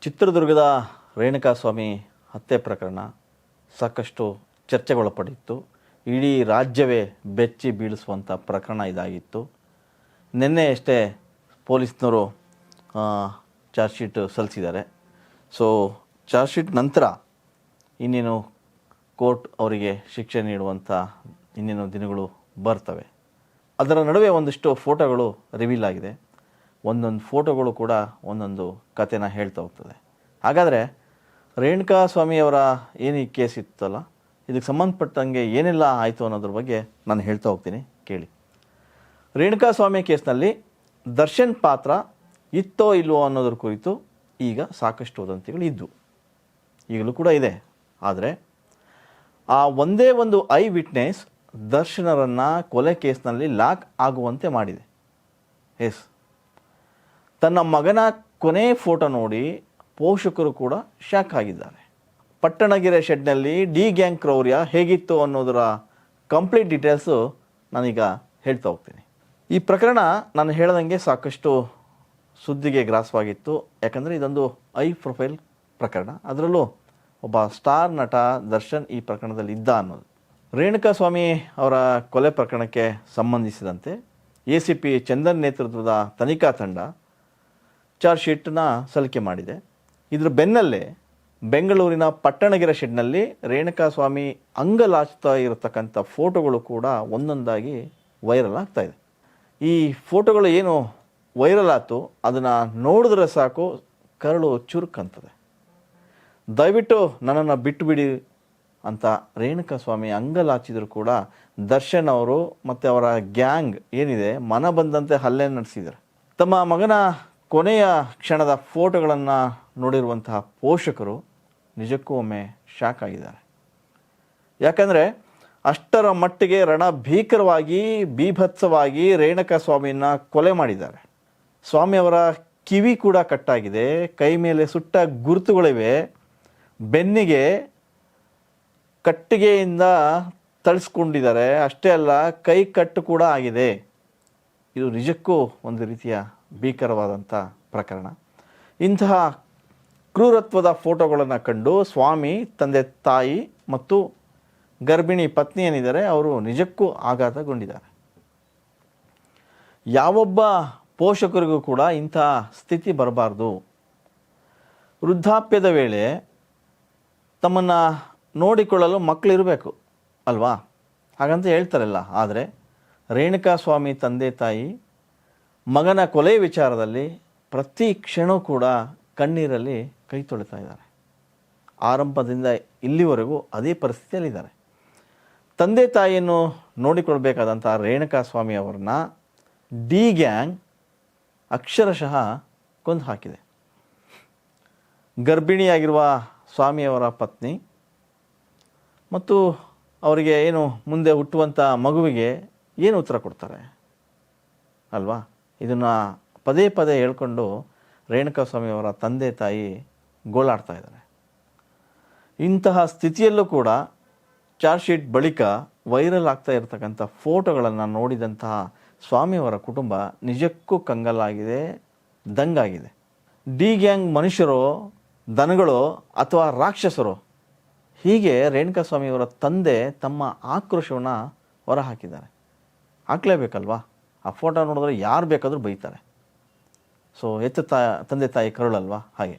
ಚಿತ್ರದುರ್ಗದ ರೇಣುಕಾಸ್ವಾಮಿ ಹತ್ಯೆ ಪ್ರಕರಣ ಸಾಕಷ್ಟು ಚರ್ಚೆಗೊಳಪಡಿತ್ತು ಇಡೀ ರಾಜ್ಯವೇ ಬೆಚ್ಚಿ ಬೀಳಿಸುವಂಥ ಪ್ರಕರಣ ಇದಾಗಿತ್ತು. ನಿನ್ನೆ ಅಷ್ಟೇ ಪೊಲೀಸ್ನವರು ಚಾರ್ಜ್ ಶೀಟ್ ಸಲ್ಲಿಸಿದ್ದಾರೆ. ಸೊ, ಚಾರ್ಜ್ ಶೀಟ್ ನಂತರ ಇನ್ನೇನು ಕೋರ್ಟ್ ಅವರಿಗೆ ಶಿಕ್ಷೆ ನೀಡುವಂಥ ಇನ್ನೇನು ದಿನಗಳು ಬರ್ತವೆ. ಅದರ ನಡುವೆ ಒಂದಿಷ್ಟು ಫೋಟೋಗಳು ರಿವೀಲ್ ಆಗಿದೆ. ಒಂದೊಂದು ಫೋಟೋಗಳು ಕೂಡ ಒಂದೊಂದು ಕಥೆನ ಹೇಳ್ತಾ ಹೋಗ್ತದೆ. ಹಾಗಾದರೆ ರೇಣುಕಾ ಸ್ವಾಮಿಯವರ ಏನು ಈ ಕೇಸ್ ಇತ್ತಲ್ಲ, ಇದಕ್ಕೆ ಸಂಬಂಧಪಟ್ಟಂಗೆ ಏನೆಲ್ಲ ಆಯಿತು ಅನ್ನೋದ್ರ ಬಗ್ಗೆ ನಾನು ಹೇಳ್ತಾ ಹೋಗ್ತೀನಿ, ಕೇಳಿ. ರೇಣುಕಾ ಸ್ವಾಮಿ ಕೇಸ್ನಲ್ಲಿ ದರ್ಶನ್ ಪಾತ್ರ ಇತ್ತೋ ಇಲ್ವೋ ಅನ್ನೋದ್ರ ಕುರಿತು ಈಗ ಸಾಕಷ್ಟು ವದಂತಿಗಳು ಇದ್ದವು ಈಗಲೂ ಕೂಡ ಇದೆ. ಆದರೆ ಆ ಒಂದೇ ಒಂದು ಐ ವಿಟ್ನೆಸ್ ದರ್ಶನರನ್ನು ಕೊಲೆ ಕೇಸ್ನಲ್ಲಿ ಲಾಕ್ ಆಗುವಂತೆ ಮಾಡಿದೆ. ಎಸ್ ತನ್ನ ಮಗನ ಕೊನೆ ಫೋಟೋ ನೋಡಿ ಪೋಷಕರು ಕೂಡ ಶಾಕ್ ಆಗಿದ್ದಾರೆ. ಪಟ್ಟಣಗೆರೆ ಶೆಡ್ನಲ್ಲಿ ಡಿ ಗ್ಯಾಂಗ್ ಕ್ರೌರ್ಯ ಹೇಗಿತ್ತು ಅನ್ನೋದರ ಕಂಪ್ಲೀಟ್ ಡೀಟೇಲ್ಸು ನಾನೀಗ ಹೇಳ್ತಾ ಹೋಗ್ತೀನಿ. ಈ ಪ್ರಕರಣ ನಾನು ಹೇಳ್ದಂಗೆ ಸಾಕಷ್ಟು ಸುದ್ದಿಗೆ ಗ್ರಾಸವಾಗಿತ್ತು. ಯಾಕಂದರೆ ಇದೊಂದು ಐ ಪ್ರೊಫೈಲ್ ಪ್ರಕರಣ. ಅದರಲ್ಲೂ ಒಬ್ಬ ಸ್ಟಾರ್ ನಟ ದರ್ಶನ್ ಈ ಪ್ರಕರಣದಲ್ಲಿ ಇದ್ದ ಅನ್ನೋದು. ರೇಣುಕಾ ಸ್ವಾಮಿ ಅವರ ಕೊಲೆ ಪ್ರಕರಣಕ್ಕೆ ಸಂಬಂಧಿಸಿದಂತೆ ಎ ಸಿ ಪಿ ಚಂದನ್ ನೇತೃತ್ವದ ತನಿಖಾ ತಂಡ ಚಾರ್ಜ್ ಶೀಟ್ನ ಸಲ್ಲಿಕೆ ಮಾಡಿದೆ. ಇದರ ಬೆನ್ನಲ್ಲೇ ಬೆಂಗಳೂರಿನ ಪಟ್ಟಣಗೆರೆ ಶೆಡ್ನಲ್ಲಿ ರೇಣುಕಾ ಸ್ವಾಮಿ ಅಂಗಲಾಚ್ತಾ ಇರತಕ್ಕಂಥ ಫೋಟೋಗಳು ಕೂಡ ಒಂದೊಂದಾಗಿ ವೈರಲ್ ಆಗ್ತಾ ಇದೆ. ಈ ಫೋಟೋಗಳು ಏನು ವೈರಲ್ ಆಯ್ತು, ಅದನ್ನು ನೋಡಿದ್ರೆ ಸಾಕು, ಕರಳು ಚುರುಕಂತದೆ ದಯವಿಟ್ಟು ನನ್ನನ್ನು ಬಿಟ್ಟು ಬಿಡಿ ಅಂತ ರೇಣುಕಾ ಸ್ವಾಮಿ ಅಂಗಲಾಚಿದ್ರು ಕೂಡ ದರ್ಶನ್ ಅವರು ಮತ್ತು ಅವರ ಗ್ಯಾಂಗ್ ಏನಿದೆ, ಮನ ಬಂದಂತೆ ಹಲ್ಲೆ ನಡೆಸಿದ್ದಾರೆ. ತಮ್ಮ ಮಗನ ಕೊನೆಯ ಕ್ಷಣದ ಫೋಟೋಗಳನ್ನು ನೋಡಿರುವಂತಹ ಪೋಷಕರು ನಿಜಕ್ಕೂ ಒಮ್ಮೆ ಶಾಕ್ ಆಗಿದ್ದಾರೆ. ಯಾಕಂದರೆ ಅಷ್ಟರ ಮಟ್ಟಿಗೆ ರಣ ಭೀಕರವಾಗಿ ಬೀಭತ್ಸವಾಗಿ ರೇಣಕ ಸ್ವಾಮಿಯನ್ನ ಕೊಲೆ ಮಾಡಿದ್ದಾರೆ. ಸ್ವಾಮಿಯವರ ಕಿವಿ ಕೂಡ ಕಟ್ಟಾಗಿದೆ, ಕೈ ಮೇಲೆ ಸುಟ್ಟ ಗುರುತುಗಳಿವೆ. ಬೆನ್ನಿಗೆ ಕಟ್ಟಿಗೆಯಿಂದ ತಳಿಸ್ಕೊಂಡಿದ್ದಾರೆ. ಅಷ್ಟೇ ಅಲ್ಲ, ಕೈ ಕಟ್ಟು ಕೂಡ ಆಗಿದೆ. ಇದು ನಿಜಕ್ಕೂ ಒಂದು ರೀತಿಯ ಭೀಕರವಾದಂಥ ಪ್ರಕರಣ. ಇಂತಹ ಕ್ರೂರತ್ವದ ಫೋಟೋಗಳನ್ನು ಕಂಡು ಸ್ವಾಮಿ, ತಂದೆ, ತಾಯಿ ಮತ್ತು ಗರ್ಭಿಣಿ ಪತ್ನಿ ಏನಿದ್ದಾರೆ, ಅವರು ನಿಜಕ್ಕೂ ಆಘಾತಗೊಂಡಿದ್ದಾರೆ. ಯಾವೊಬ್ಬ ಪೋಷಕರಿಗೂ ಕೂಡ ಇಂಥ ಸ್ಥಿತಿ ಬರಬಾರ್ದು. ವೃದ್ಧಾಪ್ಯದ ವೇಳೆ ತಮ್ಮನ್ನು ನೋಡಿಕೊಳ್ಳಲು ಮಕ್ಕಳಿರಬೇಕು ಅಲ್ವಾ? ಹಾಗಂತ ಹೇಳ್ತಾರಲ್ಲ, ಆದರೆ ರೇಣುಕಾ ಸ್ವಾಮಿ ತಂದೆ ತಾಯಿ ಮಗನ ಕೊಲೆ ವಿಚಾರದಲ್ಲಿ ಪ್ರತಿ ಕ್ಷಣ ಕೂಡ ಕಣ್ಣೀರಲ್ಲಿ ಕೈ ತೊಳಿತಾ ಇದ್ದಾರೆ. ಆರಂಭದಿಂದ ಇಲ್ಲಿವರೆಗೂ ಅದೇ ಪರಿಸ್ಥಿತಿಯಲ್ಲಿದ್ದಾರೆ. ತಂದೆ ತಾಯಿಯನ್ನು ನೋಡಿಕೊಳ್ಬೇಕಾದಂಥ ರೇಣುಕಾ ಸ್ವಾಮಿ ಅವರನ್ನ ಡಿ ಗ್ಯಾಂಗ್ ಅಕ್ಷರಶಃ ಕೊಂದು ಹಾಕಿದೆ. ಗರ್ಭಿಣಿಯಾಗಿರುವ ಸ್ವಾಮಿಯವರ ಪತ್ನಿ ಮತ್ತು ಅವರಿಗೆ ಏನು ಮುಂದೆ ಹುಟ್ಟುವಂಥ ಮಗುವಿಗೆ ಏನು ಉತ್ತರ ಕೊಡ್ತಾರೆ? ಅಲ್ವಾ? ಇದನ್ನು ಪದೇ ಪದೇ ಹೇಳ್ಕೊಂಡು ರೇಣುಕಾ ಸ್ವಾಮಿಯವರ ತಂದೆ ತಾಯಿ ಗೋಳಾಡ್ತಾ ಇದ್ದಾರೆ. ಇಂತಹ ಸ್ಥಿತಿಯಲ್ಲೂ ಕೂಡ ಚಾರ್ಜ್ ಶೀಟ್ ಬಳಿಕ ವೈರಲ್ ಆಗ್ತಾ ಇರತಕ್ಕಂಥ ಫೋಟೋಗಳನ್ನು ನೋಡಿದಂತಹ ಸ್ವಾಮಿಯವರ ಕುಟುಂಬ ನಿಜಕ್ಕೂ ಕಂಗಲಾಗಿದೆ, ದಂಗಾಗಿದೆ. ಡಿ ಗ್ಯಾಂಗ್ ಮನುಷ್ಯರು, ದನಗಳು ಅಥವಾ ರಾಕ್ಷಸರು, ಹೀಗೆ ರೇಣುಕಾ ಸ್ವಾಮಿಯವರ ತಂದೆ ತಮ್ಮ ಆಕ್ರೋಶವನ್ನು ಹೊರಹಾಕಿದ್ದಾರೆ. ಹಾಕ್ಲೇಬೇಕಲ್ವಾ ಆ ಫೋಟೋ ನೋಡಿದ್ರೆ ಯಾರು ಬೇಕಾದರೂ ಬೈತಾರೆ. ಸೊ ಹೆಚ್ಚು ತಾ, ತಂದೆ ತಾಯಿ ಕರುಳಲ್ವಾ? ಹಾಗೆ.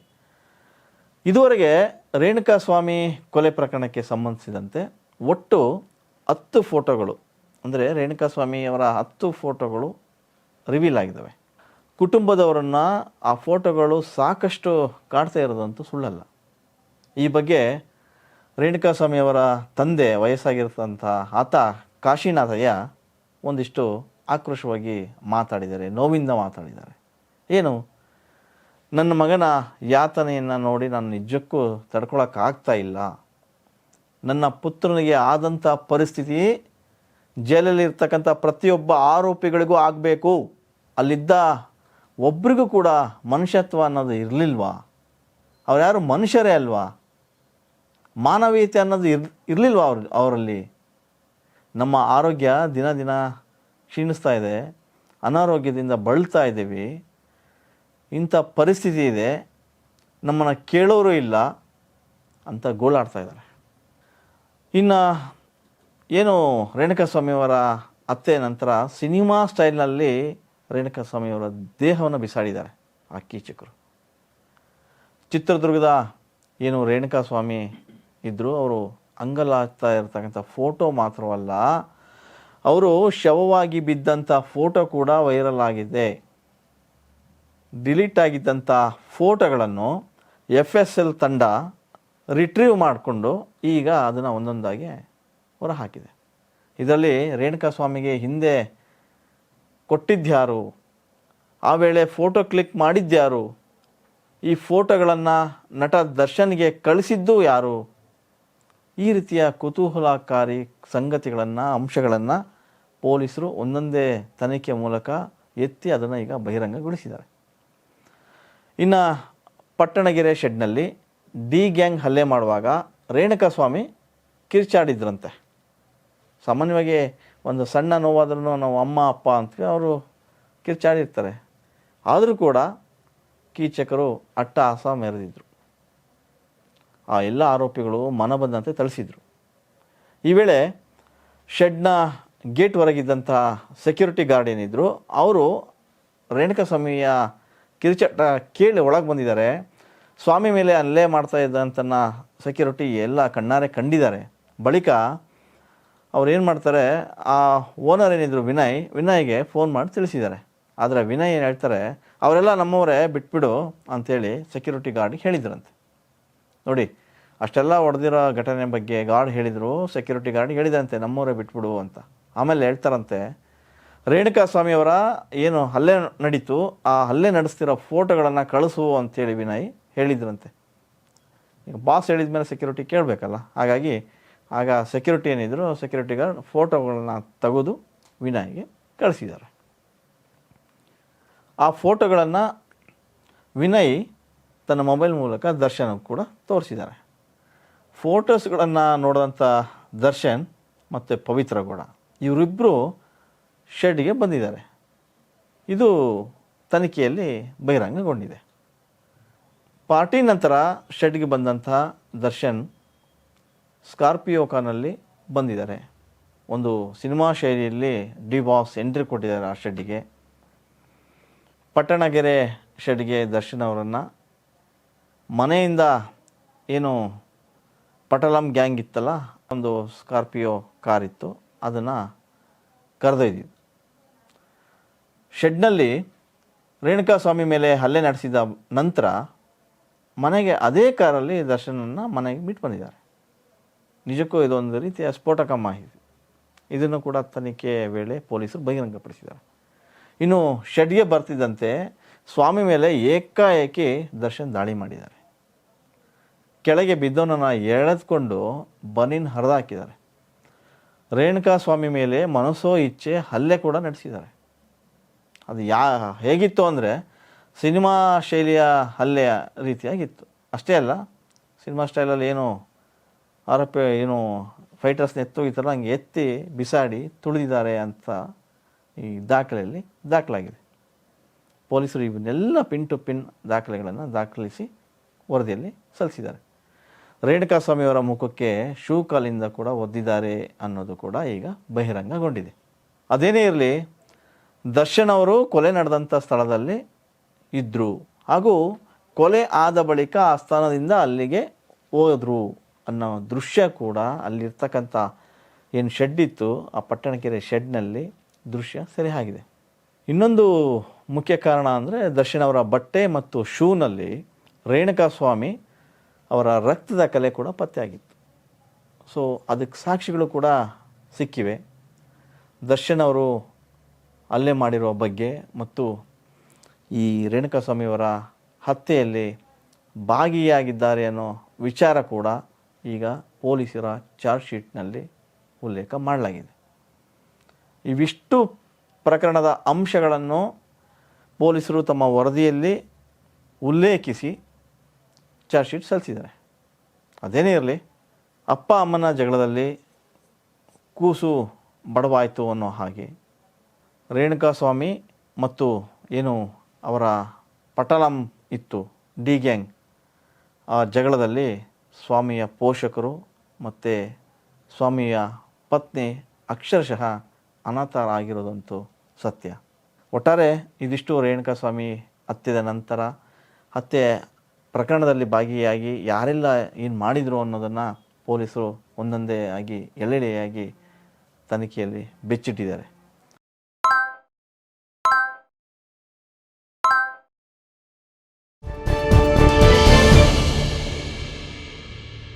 ಇದುವರೆಗೆ ರೇಣುಕಾ ಸ್ವಾಮಿ ಕೊಲೆ ಪ್ರಕರಣಕ್ಕೆ ಸಂಬಂಧಿಸಿದಂತೆ ಒಟ್ಟು ಹತ್ತು ಫೋಟೋಗಳು, ಅಂದರೆ ರೇಣುಕಾ ಸ್ವಾಮಿಯವರ ಹತ್ತು ಫೋಟೋಗಳು ರಿವೀಲ್ ಆಗಿದ್ದಾವೆ. ಕುಟುಂಬದವರನ್ನು ಆ ಫೋಟೋಗಳು ಸಾಕಷ್ಟು ಕಾಡ್ತಾ ಇರೋದಂತೂ ಸುಳ್ಳಲ್ಲ. ಈ ಬಗ್ಗೆ ರೇಣುಕಾ ಸ್ವಾಮಿಯವರ ತಂದೆ ವಯಸ್ಸಾಗಿರ್ತಂಥ ಆತ ಕಾಶಿನಾಥಯ್ಯ ಒಂದಿಷ್ಟು ಆಕ್ರೋಶವಾಗಿ ಮಾತಾಡಿದ್ದಾರೆ, ನೋವಿಂದ ಮಾತಾಡಿದ್ದಾರೆ. ಏನು? ನನ್ನ ಮಗನ ಯಾತನೆಯನ್ನು ನೋಡಿ ನಾನು ನಿಜಕ್ಕೂ ತಡ್ಕೊಳಕ್ಕಾಗ್ತಾ ಇಲ್ಲ. ನನ್ನ ಪುತ್ರನಿಗೆ ಆದಂಥ ಪರಿಸ್ಥಿತಿ ಜೈಲಲ್ಲಿರ್ತಕ್ಕಂಥ ಪ್ರತಿಯೊಬ್ಬ ಆರೋಪಿಗಳಿಗೂ ಆಗಬೇಕು. ಅಲ್ಲಿದ್ದ ಒಬ್ರಿಗೂ ಕೂಡ ಮನುಷ್ಯತ್ವ ಅನ್ನೋದು ಇರಲಿಲ್ವಾ? ಅವ್ರು ಯಾರು ಮನುಷ್ಯರೇ ಅಲ್ವಾ? ಮಾನವೀಯತೆ ಅನ್ನೋದು ಇರ್, ಇರಲಿಲ್ವಾ ಅವ್ರ, ಅವರಲ್ಲಿ? ನಮ್ಮ ಆರೋಗ್ಯ ದಿನ ದಿನ ಕ್ಷೀಣಿಸ್ತಾ ಇದೆ, ಅನಾರೋಗ್ಯದಿಂದ ಬಳಲ್ತಾ ಇದ್ದೀವಿ, ಇಂಥ ಪರಿಸ್ಥಿತಿ ಇದೆ, ನಮ್ಮನ್ನು ಕೇಳೋರು ಇಲ್ಲ ಅಂತ ಗೋಳಾಡ್ತಾ ಇದ್ದಾರೆ. ಇನ್ನು ಏನು ರೇಣುಕಾಸ್ವಾಮಿಯವರ ಅತ್ತೆ ನಂತರ ಸಿನಿಮಾ ಸ್ಟೈಲ್ನಲ್ಲಿ ರೇಣುಕಾಸ್ವಾಮಿಯವರ ದೇಹವನ್ನು ಬಿಸಾಡಿದ್ದಾರೆ ಆ ಕೀಚಕರು ಚಿತ್ರದುರ್ಗದ ಏನು ರೇಣುಕಾಸ್ವಾಮಿ ಇದ್ದರು ಅವರು ಅಂಗಲಾಗ್ತಾ ಇರತಕ್ಕಂಥ ಫೋಟೋ ಮಾತ್ರವಲ್ಲ ಅವರು ಶವವಾಗಿ ಬಿದ್ದಂಥ ಫೋಟೋ ಕೂಡ ವೈರಲ್ ಆಗಿದೆ. ಡಿಲೀಟ್ ಆಗಿದ್ದಂಥ ಫೋಟೋಗಳನ್ನು ಎಫ್ ಎಸ್ ಎಲ್ ತಂಡ ರಿಟ್ರೀವ್ ಮಾಡಿಕೊಂಡು ಈಗ ಅದನ್ನು ಒಂದೊಂದಾಗಿ ಹೊರಹಾಕಿದೆ. ಇದರಲ್ಲಿ ರೇಣುಕಾ ಸ್ವಾಮಿಗೆ ಹಿಂದೆ ಕೊಟ್ಟಿದ್ಯಾರು ಆ ವೇಳೆ ಫೋಟೋ ಕ್ಲಿಕ್ ಮಾಡಿದ್ಯಾರು ಈ ಫೋಟೋಗಳನ್ನು ನಟ ದರ್ಶನ್ಗೆ ಕಳಿಸಿದ್ದು ಯಾರು? ಈ ರೀತಿಯ ಕುತೂಹಲಕಾರಿ ಸಂಗತಿಗಳನ್ನು, ಅಂಶಗಳನ್ನು ಪೊಲೀಸರು ಒಂದೊಂದೇ ತನಿಖೆ ಮೂಲಕ ಎತ್ತಿ ಅದನ್ನು ಈಗ ಬಹಿರಂಗಗೊಳಿಸಿದ್ದಾರೆ. ಇನ್ನು ಪಟ್ಟಣಗೆರೆ ಶೆಡ್ನಲ್ಲಿ ಡಿ ಗ್ಯಾಂಗ್ ಹಲ್ಲೆ ಮಾಡುವಾಗ ರೇಣುಕಾಸ್ವಾಮಿ ಕಿರ್ಚಾಡಿದ್ರಂತೆ. ಸಾಮಾನ್ಯವಾಗಿ ಒಂದು ಸಣ್ಣ ನೋವಾದ್ರೂ ನಾವು ಅಮ್ಮ, ಅಪ್ಪ ಅಂತ ಅವರು ಕಿರ್ಚಾಡಿರ್ತಾರೆ. ಆದರೂ ಕೂಡ ಕೀಚಕರು ಅಟ್ಟಹಾಸ ಮೆರೆದಿದ್ದರು ಆ ಎಲ್ಲ ಆರೋಪಿಗಳು ಮನಬಂದಂತೆ ಥಳಿಸಿದ್ರು ಈ ವೇಳೆ ಶೆಡ್ನ ಗೇಟ್ ಹೊರಗಿದ್ದಂಥ ಸೆಕ್ಯೂರಿಟಿ ಗಾರ್ಡ್ ಏನಿದ್ರು, ಅವರು ರೇಣುಕಾಸ್ವಾಮಿಯ ಕಿರುಚಟ್ಟ ಕೇಳಿ ಒಳಗೆ ಬಂದಿದ್ದಾರೆ. ಸ್ವಾಮಿ ಮೇಲೆ ಅಲ್ಲೇ ಮಾಡ್ತಾ ಇದ್ದಂತನ ಸೆಕ್ಯೂರಿಟಿ ಎಲ್ಲ ಕಣ್ಣಾರೆ ಕಂಡಿದ್ದಾರೆ. ಬಳಿಕ ಅವ್ರು ಏನು ಮಾಡ್ತಾರೆ, ಆ ಓನರ್ ಏನಿದ್ರು ವಿನಯ್, ವಿನಯ್ಗೆ ಫೋನ್ ಮಾಡಿ ತಿಳಿಸಿದ್ದಾರೆ. ಆದರೆ ವಿನಯ್ ಏನು ಹೇಳ್ತಾರೆ, ಅವರೆಲ್ಲ ನಮ್ಮವರೇ ಬಿಟ್ಬಿಡು ಅಂಥೇಳಿ ಸೆಕ್ಯೂರಿಟಿ ಗಾರ್ಡ್ಗೆ ಹೇಳಿದ್ರಂತೆ. ನೋಡಿ, ಅಷ್ಟೆಲ್ಲ ಹೊಡೆದಿರೋ ಘಟನೆ ಬಗ್ಗೆ ಗಾರ್ಡ್ ಹೇಳಿದರು ಸೆಕ್ಯೂರಿಟಿ ಗಾರ್ಡ್ ಹೇಳಿದಂತೆ, ನಮ್ಮವರೇ ಬಿಟ್ಬಿಡು ಅಂತ. ಆಮೇಲೆ ಹೇಳ್ತಾರಂತೆ, ರೇಣುಕಾ ಸ್ವಾಮಿಯವರ ಏನು ಹಲ್ಲೆ ನಡೀತು, ಆ ಹಲ್ಲೆ ನಡೆಸ್ತಿರೋ ಫೋಟೋಗಳನ್ನು ಕಳಿಸು ಅಂತೇಳಿ ವಿನಯ್ ಹೇಳಿದ್ರಂತೆ. ಈಗ ಬಾಸ್ ಹೇಳಿದ ಮೇಲೆ ಸೆಕ್ಯೂರಿಟಿ ಕೇಳಬೇಕಲ್ಲ, ಹಾಗಾಗಿ ಆಗ ಸೆಕ್ಯೂರಿಟಿ ಏನಿದ್ರು ಸೆಕ್ಯೂರಿಟಿ ಗಾರ್ಡ್ ಫೋಟೋಗಳನ್ನ ತೆಗೆದು ವಿನಯ್ಗೆ ಕಳಿಸಿದ್ದಾರೆ. ಆ ಫೋಟೋಗಳನ್ನು ವಿನಯ್ ತನ್ನ ಮೊಬೈಲ್ ಮೂಲಕ ದರ್ಶನ ಕೂಡ ತೋರಿಸಿದ್ದಾರೆ. ಫೋಟೋಸ್ಗಳನ್ನು ನೋಡಿದಂಥ ದರ್ಶನ್ ಮತ್ತು ಪವಿತ್ರ ಗೌಡ. ಇವರಿಬ್ಬರು ಶೆಡ್ಗೆ ಬಂದಿದ್ದಾರೆ. ಇದು ತನಿಖೆಯಲ್ಲಿ ಬಹಿರಂಗಗೊಂಡಿದೆ. ಪಾರ್ಟಿ ನಂತರ ಶೆಡ್ಗೆ ಬಂದಂಥ ದರ್ಶನ್ ಸ್ಕಾರ್ಪಿಯೋ ಕಾರ್ನಲ್ಲಿ ಬಂದಿದ್ದಾರೆ. ಒಂದು ಸಿನಿಮಾ ಶೈಲಿಯಲ್ಲಿ ಡಿ ಬಾಸ್ ಎಂಟ್ರಿ ಕೊಟ್ಟಿದ್ದಾರೆ ಆ ಶೆಡ್ಗೆ. ಪಟ್ಟಣಗೆರೆ ಶೆಡ್ಗೆ ದರ್ಶನ್ ಅವರನ್ನು. ಮನೆಯಿಂದ ಏನು ಪಟಲಂ ಗ್ಯಾಂಗ್ ಇತ್ತಲ್ಲ, ಒಂದು ಸ್ಕಾರ್ಪಿಯೋ ಕಾರ್ ಇತ್ತು. ಅದನ್ನು ಕರೆದೊಯ್ದಿದ್ದು ಶೆಡ್ನಲ್ಲಿ ರೇಣುಕಾಸ್ವಾಮಿ ಮೇಲೆ ಹಲ್ಲೆ ನಡೆಸಿದ ನಂತರ ಮನೆಗೆ ಅದೇ ಕಾರಲ್ಲಿ ದರ್ಶನನ್ನು ಮನೆಗೆ ಬಿಟ್ಟು ಬಂದಿದ್ದಾರೆ. ನಿಜಕ್ಕೂ ಇದೊಂದು ರೀತಿಯ ಸ್ಫೋಟಕ ಮಾಹಿತಿ. ಇದನ್ನು ಕೂಡ ತನಿಖೆ ವೇಳೆ ಪೊಲೀಸರು ಬಹಿರಂಗಪಡಿಸಿದ್ದಾರೆ. ಇನ್ನು ಶೆಡ್ಗೆ ಬರ್ತಿದ್ದಂತೆ ಸ್ವಾಮಿ ಮೇಲೆ ಏಕಾಏಕಿ ದರ್ಶನ್ ದಾಳಿ ಮಾಡಿದ್ದಾರೆ. ಕೆಳಗೆ ಬಿದ್ದವನನ್ನು ಎಳೆದುಕೊಂಡು ಬನಿನ್ ಹರಿದು ಹಾಕಿದ್ದಾರೆ ರೇಣುಕಾ ಸ್ವಾಮಿ ಮೇಲೆ ಮನಸ್ಸೋ ಇಚ್ಛೆ ಹಲ್ಲೆ ಕೂಡ ನಡೆಸಿದ್ದಾರೆ. ಅದು ಯಾ, ಹೇಗಿತ್ತು ಅಂದರೆ ಸಿನಿಮಾ ಶೈಲಿಯ ಹಲ್ಲೆಯ ರೀತಿಯಾಗಿತ್ತು. ಅಷ್ಟೇ ಅಲ್ಲ, ಸಿನಿಮಾ ಸ್ಟೈಲಲ್ಲಿ ಏನು ಆರೋಪ, ಏನು ಫೈಟರ್ಸ್ನ ಎತ್ತು ಈ ಥರ ಹಂಗೆ ಎತ್ತಿ ಬಿಸಾಡಿ ತುಳಿದಿದ್ದಾರೆ ಅಂತ ಈ ದಾಖಲೆಯಲ್ಲಿ ದಾಖಲಾಗಿದೆ. ಪೊಲೀಸರು ಇವನ್ನೆಲ್ಲ ಪಿನ್ ಟು ಪಿನ್ ದಾಖಲೆಗಳನ್ನು ದಾಖಲಿಸಿ ವರದಿಯಲ್ಲಿ ಸಲ್ಲಿಸಿದ್ದಾರೆ. ರೇಣುಕಾಸ್ವಾಮಿಯವರ ಮುಖಕ್ಕೆ ಶೂ ಕಾಲಿಂದ ಕೂಡ ಒದ್ದಿದ್ದಾರೆ ಅನ್ನೋದು ಕೂಡ ಈಗ ಬಹಿರಂಗಗೊಂಡಿದೆ. ಅದೇನೇ ಇರಲಿ, ದರ್ಶನ್ ಅವರು ಕೊಲೆ ನಡೆದಂಥ ಸ್ಥಳದಲ್ಲಿ ಇದ್ದರು ಹಾಗೂ ಕೊಲೆ ಆದ ಬಳಿಕ ಆ ಸ್ಥಾನದಿಂದ ಅಲ್ಲಿಗೆ ಹೋದರು ಅನ್ನೋ ದೃಶ್ಯ ಕೂಡ ಅಲ್ಲಿರ್ತಕ್ಕಂಥ ಏನು ಶೆಡ್ ಇತ್ತು, ಆ ಪಟ್ಟಣಕೆರೆ ಶೆಡ್ನಲ್ಲಿ ದೃಶ್ಯ ಸೆರೆ ಆಗಿದೆ ಇನ್ನೊಂದು ಮುಖ್ಯ ಕಾರಣ ಅಂದರೆ ದರ್ಶನ್ ಅವರ ಬಟ್ಟೆ ಮತ್ತು ಶೂನಲ್ಲಿ ರೇಣುಕಾಸ್ವಾಮಿ ಅವರ ರಕ್ತದ ಕಲೆ ಕೂಡ ಪತ್ತೆಯಾಗಿತ್ತು. ಸೊ ಅದಕ್ಕೆ ಸಾಕ್ಷಿಗಳು ಕೂಡ ಸಿಕ್ಕಿವೆ. ದರ್ಶನ್ ಅವರು ಹಲ್ಲೆ ಮಾಡಿರುವ ಬಗ್ಗೆ ಮತ್ತು ಈ ರೇಣುಕಾಸ್ವಾಮಿಯವರ ಹತ್ಯೆಯಲ್ಲಿ ಭಾಗಿಯಾಗಿದ್ದಾರೆ ಅನ್ನೋ ವಿಚಾರ ಕೂಡ ಈಗ ಪೊಲೀಸರ ಚಾರ್ಜ್ ಶೀಟ್ನಲ್ಲಿ ಉಲ್ಲೇಖ ಮಾಡಲಾಗಿದೆ. ಇವಿಷ್ಟು ಪ್ರಕರಣದ ಅಂಶಗಳನ್ನು ಪೊಲೀಸರು ತಮ್ಮ ವರದಿಯಲ್ಲಿ ಉಲ್ಲೇಖಿಸಿ ಚಾರ್ಜ್ ಶೀಟ್ ಸಲ್ಲಿಸಿದ್ದಾರೆ. ಅದೇನೇ ಇರಲಿ, ಅಪ್ಪ ಅಮ್ಮನ ಜಗಳದಲ್ಲಿ ಕೂಸು ಬಡವಾಯಿತು ಅನ್ನೋ ಹಾಗೆ. ರೇಣುಕಾಸ್ವಾಮಿ ಮತ್ತು ಏನು ಅವರ ಪಟಲಂ ಇತ್ತು, ಡಿ ಗ್ಯಾಂಗ್, ಆ ಜಗಳದಲ್ಲಿ ಸ್ವಾಮಿಯ ಪೋಷಕರು ಮತ್ತು ಸ್ವಾಮಿಯ ಪತ್ನಿ ಅಕ್ಷರಶಃ ಅನಾಥರಾಗಿರೋದಂತೂ ಸತ್ಯ. ಒಟ್ಟಾರೆ ಇದಿಷ್ಟು ರೇಣುಕಾ ಸ್ವಾಮಿ ಹತ್ತಿದ ನಂತರ ಹತ್ಯೆ ಪ್ರಕರಣದಲ್ಲಿ ಭಾಗಿಯಾಗಿ ಯಾರೆಲ್ಲ ಏನು ಮಾಡಿದರು ಅನ್ನೋದನ್ನು ಪೊಲೀಸರು ಒಂದೊಂದೇ ಆಗಿ ಎಲ್ಲೆಡೆಯಾಗಿ ತನಿಖೆಯಲ್ಲಿ ಬೆಚ್ಚಿಟ್ಟಿದ್ದಾರೆ.